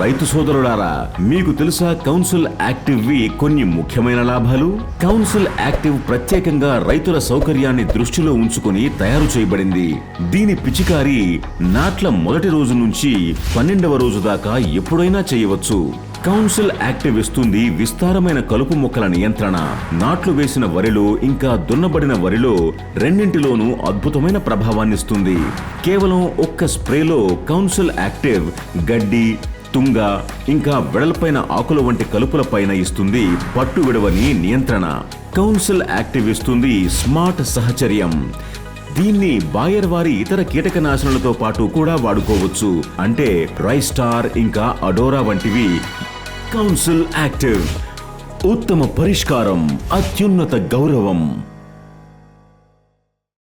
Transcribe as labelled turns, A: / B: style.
A: రైతు సోదరులారా మీకు తెలుసా కౌన్సిల్ యాక్టివ్ వి కొన్ని ముఖ్యమైన లాభాలు? కౌన్సిల్ యాక్టివ్ ప్రత్యేకంగా రైతుల సౌకర్యాన్ని దృష్టిలో ఉంచుకొని తయారు చేయబడింది. దీని పిచికారి నాట్ల మొదటి రోజు నుంచి పన్నెండవ రోజు దాకా ఎప్పుడైనా చేయవచ్చు. కౌన్సిల్ యాక్టివ్ ఇస్తుంది విస్తారమైన కలుపు మొక్కల నియంత్రణ. నాట్లు వేసిన వరిలో ఇంకా దున్నబడిన వరిలో రెండింటిలోనూ అద్భుతమైన ప్రభావాన్నిస్తుంది కేవలం ఒక్క స్ప్రేలో కౌన్సిల్ యాక్టివ్ గడ్డి తుంగ ఇంకా వెడల్పైన ఆకుల వంటి కలుపులపైన ఇస్తుంది పట్టు విడవని నియంత్రణ. కౌన్సిల్ యాక్టివ్ ఇస్తుంది స్మార్ట్ సహచర్యం. దీన్ని బాయర్ వారి ఇతర కీటకనాశనాలతో పాటు కూడా వాడుకోవచ్చు. అంటే రైస్టార్ ఇంకా అడోరా వంటివి కౌన్సిల్ యాక్టివ్ ఉత్తమ పరిష్కారం అత్యున్నత గౌరవం.